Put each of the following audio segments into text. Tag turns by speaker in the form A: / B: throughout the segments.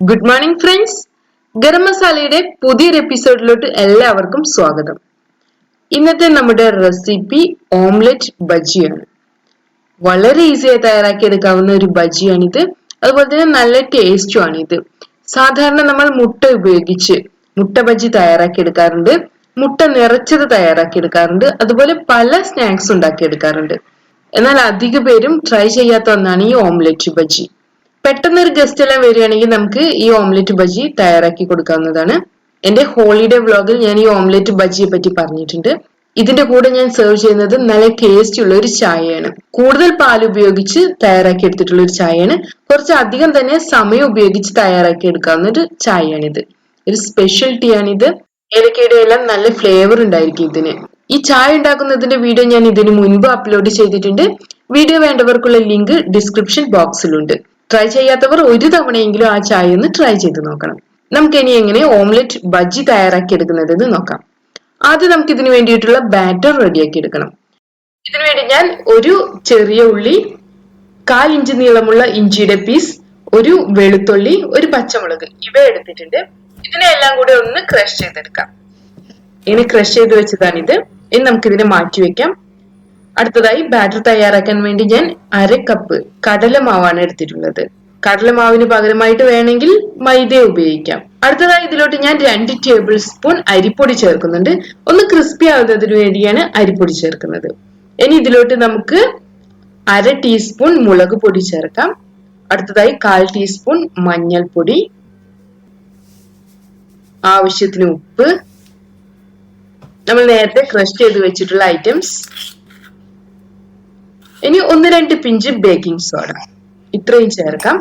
A: Good morning friends garam മസാലയുടെ പുതിയൊരു എപ്പിസോഡിലോട്ട് എല്ലാവർക്കും സ്വാഗതം. ഇന്നത്തെ നമ്മുടെ റെസിപ്പി ഓംലെറ്റ് ബജിയാണ്. വളരെ ഈസിയായി തയ്യാറാക്കിയെടുക്കാവുന്ന ഒരു ബജിയാണിത്. അതുപോലെ തന്നെ നല്ല ടേസ്റ്റുമാണ് ഇത് സാധാരണ നമ്മൾ മുട്ട ഉപയോഗിച്ച് മുട്ട ബജി തയ്യാറാക്കിയെടുക്കാറുണ്ട്. മുട്ട നിറച്ചത് തയ്യാറാക്കിയെടുക്കാറുണ്ട്. അതുപോലെ പല സ്നാക്സ് ഉണ്ടാക്കിയെടുക്കാറുണ്ട്. എന്നാൽ അധിക പേരും ട്രൈ ചെയ്യാത്ത ഒന്നാണ് ഈ ഓംലെറ്റ് ബജി. പെട്ടെന്ന് ഒരു ഗസ്റ്റ് എല്ലാം വരികയാണെങ്കിൽ നമുക്ക് ഈ ഓംലെറ്റ് ബജി തയ്യാറാക്കി കൊടുക്കാവുന്നതാണ്. എന്റെ ഹോളിഡേ വ്ലോഗിൽ ഞാൻ ഈ ഓംലെറ്റ് ബജിയെ പറ്റി പറഞ്ഞിട്ടുണ്ട്. ഇതിന്റെ കൂടെ ഞാൻ സെർവ് ചെയ്യുന്നത് നല്ല ടേസ്റ്റ് ഉള്ള ഒരു ചായയാണ്. കൂടുതൽ പാൽ ഉപയോഗിച്ച് തയ്യാറാക്കി എടുത്തിട്ടുള്ള ഒരു ചായയാണ്. കുറച്ച് അധികം തന്നെ സമയം ഉപയോഗിച്ച് തയ്യാറാക്കി എടുക്കാവുന്ന ഒരു ചായയാണിത്. ഒരു സ്പെഷ്യൽ ടീ ആണിത്. ഏലക്കയുടെ എല്ലാം നല്ല ഫ്ലേവർ ഉണ്ടായിരിക്കും ഇതിന്. ഈ ചായ ഉണ്ടാക്കുന്നതിന്റെ വീഡിയോ ഞാൻ ഇതിനു മുൻപ് അപ്ലോഡ് ചെയ്തിട്ടുണ്ട്. വീഡിയോ വേണ്ടവർക്കുള്ള ലിങ്ക് ഡിസ്ക്രിപ്ഷൻ ബോക്സിലുണ്ട് ട്രൈ ചെയ്യാത്തവർ ഒരു തവണയെങ്കിലും ആ ചായ ഒന്ന് ട്രൈ ചെയ്ത് നോക്കണം. നമുക്ക് ഇനി എങ്ങനെ ഓംലെറ്റ് ബജ്ജി തയ്യാറാക്കി എടുക്കുന്നതെന്ന് നോക്കാം. ആദ്യം നമുക്ക് ഇതിനു വേണ്ടിയിട്ടുള്ള ബാറ്റർ റെഡിയാക്കി എടുക്കണം. ഇതിനുവേണ്ടി ഞാൻ ഒരു ചെറിയ ഉള്ളി കാൽ ഇഞ്ച് നീളമുള്ള ഇഞ്ചിയുടെ പീസ് ഒരു വെളുത്തുള്ളി ഒരു പച്ചമുളക് ഇവ എടുത്തിട്ടുണ്ട്. ഇതിനെല്ലാം കൂടെ ഒന്ന് ക്രഷ് ചെയ്തെടുക്കാം. ഇങ്ങനെ ക്രഷ് ചെയ്ത് വെച്ചതാണിത്. ഇനി നമുക്കിതിനെ മാറ്റി വെക്കാം. അടുത്തതായി ബാറ്റർ തയ്യാറാക്കാൻ വേണ്ടി ഞാൻ അര കപ്പ് കടലമാവാണ് എടുത്തിട്ടുള്ളത്. കടലമാവിന് പകരമായിട്ട് വേണമെങ്കിൽ മൈദ ഉപയോഗിക്കാം. അടുത്തതായി ഇതിലോട്ട് ഞാൻ രണ്ട് ടേബിൾ സ്പൂൺ അരിപ്പൊടി ചേർക്കുന്നുണ്ട്. ഒന്ന് ക്രിസ്പി ആവുന്നതിന് വേണ്ടിയാണ് അരിപ്പൊടി ചേർക്കുന്നത്. ഇനി ഇതിലോട്ട് നമുക്ക് അര ടീസ്പൂൺ മുളക് പൊടി ചേർക്കാം. അടുത്തതായി കാൽ ടീസ്പൂൺ മഞ്ഞൾപ്പൊടി. ആവശ്യത്തിന് ഉപ്പ്. നമ്മൾ നേരത്തെ ക്രഷ് ചെയ്ത് വെച്ചിട്ടുള്ള ഐറ്റംസ് ഇനി ഒന്ന് രണ്ട് പിഞ്ച് ബേക്കിംഗ് സോഡ ഇത്രയും ചേർക്കാം.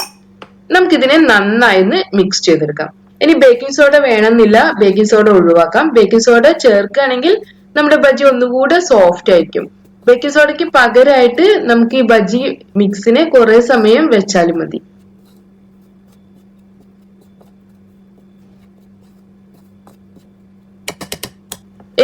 A: നമുക്കിതിനെ നന്നായി മിക്സ് ചെയ്തെടുക്കാം. ഇനി ബേക്കിംഗ് സോഡ വേണമെന്നില്ല. ബേക്കിംഗ് സോഡ ഒഴിവാക്കാം. ബേക്കിംഗ് സോഡ ചേർക്കുകയാണെങ്കിൽ നമ്മുടെ ബജി ഒന്നുകൂടെ സോഫ്റ്റ് ആയിരിക്കും. ബേക്കിംഗ് സോഡയ്ക്ക് പകരമായിട്ട് നമുക്ക് ഈ ബജി മിക്സിനെ കുറെ സമയം വെച്ചാലും മതി.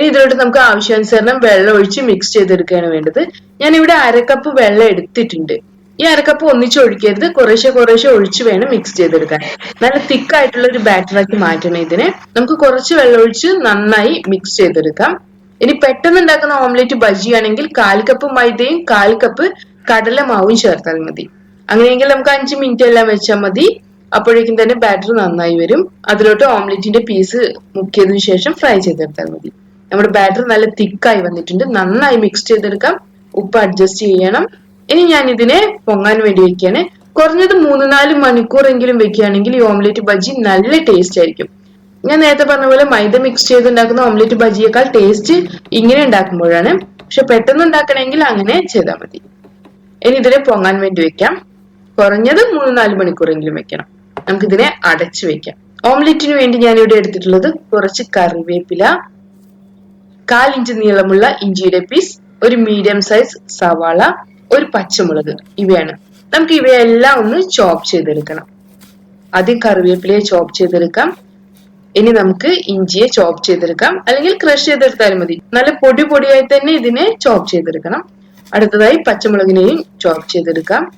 A: ഇതിലോട്ട് നമുക്ക് ആവശ്യാനുസരണം വെള്ളം ഒഴിച്ച് മിക്സ് ചെയ്തെടുക്കുകയാണ് വേണ്ടത്. ഞാൻ ഇവിടെ അരക്കപ്പ് വെള്ളം എടുത്തിട്ടുണ്ട്. ഈ അരക്കപ്പ് ഒന്നിച്ച് ഒഴിക്കരുത്. കുറേശ്ശെ കുറേശ്ശെ ഒഴിച്ച് വേണം മിക്സ് ചെയ്തെടുക്കാൻ. നല്ല തിക്ക് ആയിട്ടുള്ള ഒരു ബാറ്ററാക്കി മാറ്റണം ഇതിനെ. നമുക്ക് കുറച്ച് വെള്ളം ഒഴിച്ച് നന്നായി മിക്സ് ചെയ്തെടുക്കാം. ഇനി പെട്ടെന്ന് ഉണ്ടാക്കുന്ന ഓംലെറ്റ് ബജിയാണെങ്കിൽ കാൽ കപ്പ് മൈദയും കാൽ കപ്പ് കടലമാവും ചേർത്താൽ മതി. അങ്ങനെയെങ്കിൽ നമുക്ക് അഞ്ച് മിനിറ്റ് എല്ലാം വെച്ചാൽ മതി. അപ്പോഴേക്കും തന്നെ ബാറ്റർ നന്നായി വരും. അതിലോട്ട് ഓംലെറ്റിന്റെ പീസ് മുക്കിയതിനു ശേഷം ഫ്രൈ ചെയ്തെടുത്താൽ മതി. നമ്മുടെ ബാറ്റർ നല്ല തിക്കായി വന്നിട്ടുണ്ട്. നന്നായി മിക്സ് ചെയ്തെടുക്കാം. ഉപ്പ് അഡ്ജസ്റ്റ് ചെയ്യണം. ഇനി ഞാൻ ഇതിനെ പൊങ്ങാൻ വേണ്ടി വെക്കുകയാണ്. കുറഞ്ഞത് മൂന്ന് നാല് മണിക്കൂറെങ്കിലും വെക്കുകയാണെങ്കിൽ ഈ ഓംലെറ്റ് ബജി നല്ല ടേസ്റ്റ് ആയിരിക്കും. ഞാൻ നേരത്തെ പറഞ്ഞ പോലെ മൈദ മിക്സ് ചെയ്തുണ്ടാക്കുന്ന ഓംലെറ്റ് ബജിയേക്കാൾ ടേസ്റ്റ് ഇങ്ങനെ ഉണ്ടാക്കുമ്പോഴാണ്. പക്ഷെ പെട്ടെന്ന് ഉണ്ടാക്കണമെങ്കിൽ അങ്ങനെ ചെയ്താൽ മതി. ഇനി ഇതിനെ പൊങ്ങാൻ വേണ്ടി വെക്കാം. കുറഞ്ഞത് മൂന്ന് നാല് മണിക്കൂറെങ്കിലും വെക്കണം. നമുക്കിതിനെ അടച്ചു വെക്കാം. ഓംലെറ്റിന് വേണ്ടി ഞാൻ ഇവിടെ എടുത്തിട്ടുള്ളത് കുറച്ച് കറിവേപ്പില കാൽ ഇഞ്ച് നീളമുള്ള ഇഞ്ചിയുടെ പീസ് ഒരു മീഡിയം സൈസ് സവാള ഒരു പച്ചമുളക് ഇവയാണ്. നമുക്ക് ഇവയെല്ലാം ഒന്ന് ചോപ്പ് ചെയ്തെടുക്കണം. ആദ്യം കറിവേപ്പിലയെ ചോപ്പ് ചെയ്തെടുക്കാം. ഇനി നമുക്ക് ഇഞ്ചിയെ ചോപ്പ് ചെയ്തെടുക്കാം. അല്ലെങ്കിൽ ക്രഷ് ചെയ്തെടുത്താലും മതി. നല്ല പൊടി പൊടിയായി തന്നെ ഇതിനെ ചോപ്പ് ചെയ്തെടുക്കണം. അടുത്തതായി പച്ചമുളകിനെയും ചോപ്പ് ചെയ്തെടുക്കാം.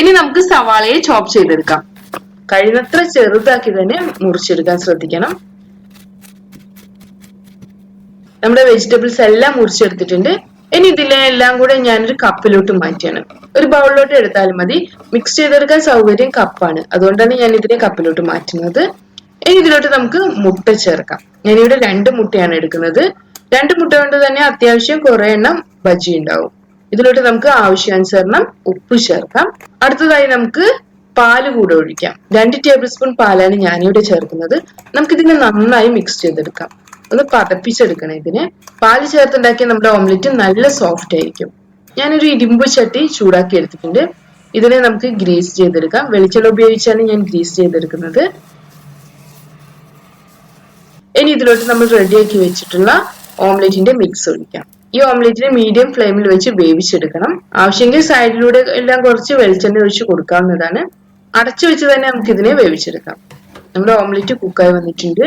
A: ഇനി നമുക്ക് സവാളയെ ചോപ്പ് ചെയ്തെടുക്കാം. കഴിയുന്നത്ര ചെറുതാക്കി തന്നെ മുറിച്ചെടുക്കാൻ ശ്രദ്ധിക്കണം. നമ്മുടെ വെജിറ്റബിൾസ് എല്ലാം മുറിച്ചെടുത്തിട്ടുണ്ട്. ഇനി ഇതിലെ എല്ലാം കൂടെ ഞാനൊരു കപ്പിലോട്ട് മാറ്റിയാണ്. ഒരു ബൗളിലോട്ട് എടുത്താലും മതി. മിക്സ് ചെയ്തെടുക്കാൻ സൗകര്യം കപ്പാണ്. അതുകൊണ്ടാണ് ഞാൻ ഇതിനെ കപ്പിലോട്ട് മാറ്റുന്നത്. ഇനി ഇതിലോട്ട് നമുക്ക് മുട്ട ചേർക്കാം. ഞാനിവിടെ രണ്ട് മുട്ടയാണ് എടുക്കുന്നത്. രണ്ട് മുട്ട കൊണ്ട് തന്നെ അത്യാവശ്യം കുറെ എണ്ണം ബജി ഉണ്ടാവും. ഇതിലോട്ട് നമുക്ക് ആവശ്യാനുസരണം ഉപ്പ് ചേർക്കാം. അടുത്തതായി നമുക്ക് പാൽ കൂടെ ഒഴിക്കാം. രണ്ട് ടേബിൾ സ്പൂൺ പാലാണ് ഞാനിവിടെ ചേർക്കുന്നത്. നമുക്ക് ഇതിനെ നന്നായി മിക്സ് ചെയ്തെടുക്കാം. ഒന്ന് പതപ്പിച്ചെടുക്കണം ഇതിനെ. പാൽ ചേർത്തുണ്ടാക്കിയ നമ്മുടെ ഓംലെറ്റ് നല്ല സോഫ്റ്റ് ആയിരിക്കും. ഞാനൊരു ഇരുമ്പ് ചട്ടി ചൂടാക്കി എടുത്തിട്ടുണ്ട്. ഇതിനെ നമുക്ക് ഗ്രീസ് ചെയ്തെടുക്കാം. വെളിച്ചെണ്ണ ഉപയോഗിച്ചാണ് ഞാൻ ഗ്രീസ് ചെയ്തെടുക്കുന്നത്. ഇനി ഇതിലോട്ട് നമ്മൾ റെഡിയാക്കി വെച്ചിട്ടുള്ള ഓംലെറ്റിന്റെ മിക്സ് ഒഴിക്കാം. ഈ ഓംലെറ്റിനെ മീഡിയം ഫ്ലെയിമിൽ വെച്ച് വേവിച്ചെടുക്കണം. ആവശ്യമെങ്കിൽ സൈഡിലൂടെ എല്ലാം കുറച്ച് വെളിച്ചെണ്ണ ഒഴിച്ച് കൊടുക്കാവുന്നതാണ്. അടച്ചു വെച്ച് തന്നെ നമുക്ക് ഇതിനെ വേവിച്ചെടുക്കാം. നമ്മുടെ ഓംലെറ്റ് കുക്കായി വന്നിട്ടുണ്ട്.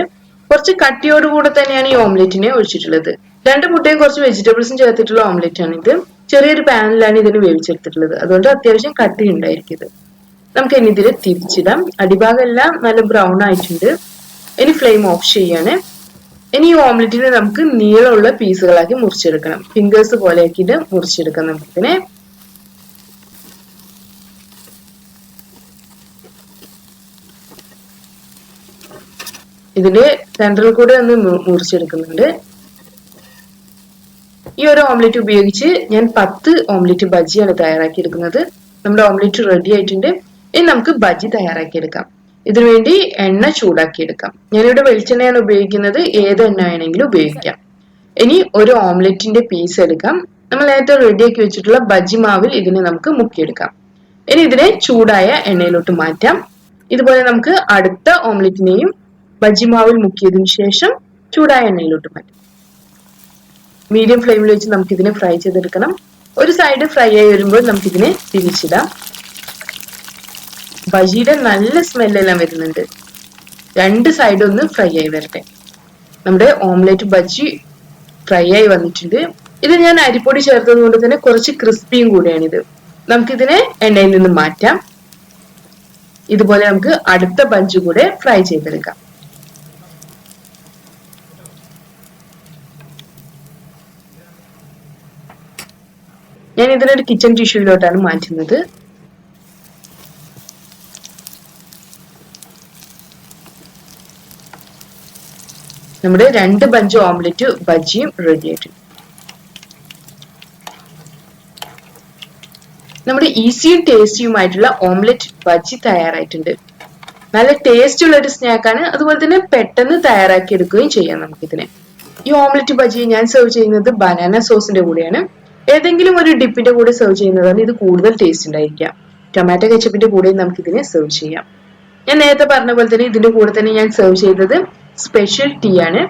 A: കുറച്ച് കട്ടിയോട് കൂടെ തന്നെയാണ് ഈ ഓംലെറ്റിനെ ഒഴിച്ചിട്ടുള്ളത്. രണ്ട് മുട്ടയും കുറച്ച് വെജിറ്റബിൾസും ചേർത്തിട്ടുള്ള ഓംലെറ്റ് ആണ് ഇത്. ചെറിയൊരു പാനിലാണ് ഇതിന് വേവിച്ചെടുത്തിട്ടുള്ളത്. അതുകൊണ്ട് അത്യാവശ്യം കട്ടി ഉണ്ടായിരിക്കും നമുക്ക് ഇനി ഇതിൽ തിരിച്ചിടാം. അടിഭാഗം എല്ലാം നല്ല ബ്രൗൺ ആയിട്ടുണ്ട്. ഇനി ഫ്ലെയിം ഓഫ് ചെയ്യാണ്. ഇനി ഈ ഓംലെറ്റിനെ നമുക്ക് നീളമുള്ള പീസുകളാക്കി മുറിച്ചെടുക്കണം. ഫിംഗേഴ്സ് പോലെ ആക്കിയിട്ട് മുറിച്ചെടുക്കാം നമുക്കിതിനെ. ഇതിന്റെ സെൻട്രൽ കൂടെ ഒന്ന് മുറിച്ചെടുക്കുന്നുണ്ട്. ഈ ഒരു ഓംലെറ്റ് ഉപയോഗിച്ച് ഞാൻ പത്ത് ഓംലെറ്റ് ബജിയാണ് തയ്യാറാക്കി എടുക്കുന്നത് നമ്മുടെ ഓംലെറ്റ് റെഡി ആയിട്ടുണ്ട്. ഇനി നമുക്ക് ബജി തയ്യാറാക്കി എടുക്കാം ഇതിനു വേണ്ടി എണ്ണ ചൂടാക്കി എടുക്കാം ഞാനിവിടെ വെളിച്ചെണ്ണയാണ് ഉപയോഗിക്കുന്നത്. ഏത് എണ്ണ വേണമെങ്കിലും ഉപയോഗിക്കാം. ഇനി ഒരു ഓംലെറ്റിന്റെ പീസ് എടുക്കാം. നമ്മൾ നേരത്തെ റെഡിയാക്കി വെച്ചിട്ടുള്ള ബജി മാവിൽ ഇതിനെ നമുക്ക് മുക്കിയെടുക്കാം. ഇനി ഇതിനെ ചൂടായ എണ്ണയിലോട്ട് മാറ്റാം. ഇതുപോലെ നമുക്ക് അടുത്ത ഓംലെറ്റിനെയും ബജിമാവിൽ മുക്കിയതിനു ശേഷം ചൂടായ എണ്ണയിലോട്ട് മാറ്റാം. മീഡിയം ഫ്ലെയിമിൽ വെച്ച് നമുക്ക് ഇതിനെ ഫ്രൈ ചെയ്തെടുക്കണം. ഒരു സൈഡ് ഫ്രൈ ആയി വരുമ്പോൾ നമുക്ക് ഇതിനെ തിരിച്ചിടാം. ബജിയുടെ നല്ല സ്മെല്ലെല്ലാം വരുന്നുണ്ട്. രണ്ട് സൈഡ് ഒന്ന് ഫ്രൈ ആയി വരട്ടെ. നമ്മുടെ ഓംലെറ്റ് ബജി ഫ്രൈ ആയി വന്നിട്ടുണ്ട്. ഇത് ഞാൻ അരിപ്പൊടി ചേർത്തത് കൊണ്ട് തന്നെ കുറച്ച് ക്രിസ്പിയും കൂടിയാണിത്. നമുക്കിതിനെ എണ്ണയിൽ നിന്ന് മാറ്റാം. ഇതുപോലെ നമുക്ക് അടുത്ത ബഞ്ച് കൂടെ ഫ്രൈ ചെയ്തെടുക്കാം. ഞാൻ ഇതിനൊരു കിച്ചൺ ടിഷ്യൂയിലോട്ടാണ് മാറ്റുന്നത്. നമ്മുടെ രണ്ട് ബഞ്ച് ഓംലെറ്റ് ബജിയും റെഡി ആയിട്ടുണ്ട്. നമ്മുടെ ഈസിയും ടേസ്റ്റിയുമായിട്ടുള്ള ഓംലെറ്റ് ബജി തയ്യാറായിട്ടുണ്ട്. നല്ല ടേസ്റ്റ് ഉള്ള ഒരു സ്നാക്കാണ് അതുപോലെ തന്നെ പെട്ടെന്ന് തയ്യാറാക്കി എടുക്കുകയും ചെയ്യാം നമുക്കിതിനെ. ഈ ഓംലെറ്റ് ബജി ഞാൻ സെർവ് ചെയ്യുന്നത് ബനാന സോസിന്റെ കൂടെയാണ്. ഏതെങ്കിലും ഒരു ഡിപ്പിന്റെ കൂടെ സെർവ് ചെയ്യുന്നതാണ് ഇത് കൂടുതൽ ടേസ്റ്റ് ഉണ്ടായിരിക്കാം ടൊമാറ്റോ കെച്ചപ്പിന്റെ കൂടെയും നമുക്ക് ഇതിനെ സെർവ് ചെയ്യാം. ഞാൻ നേരത്തെ പറഞ്ഞ പോലെ തന്നെ ഇതിന്റെ കൂടെ തന്നെ ഞാൻ സെർവ് ചെയ്തത് സ്പെഷ്യൽ ടീ ആണ്.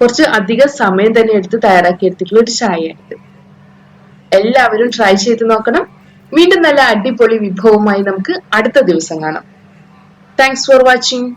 A: കുറച്ച് അധികം സമയം തന്നെ എടുത്ത് തയ്യാറാക്കി എടുത്തിട്ടുള്ള ഒരു ചായയാണിത്. എല്ലാവരും ട്രൈ ചെയ്ത് നോക്കണം. വീണ്ടും നല്ല അടിപൊളി വിഭവമായി നമുക്ക് അടുത്ത ദിവസം കാണാം. Thanks for watching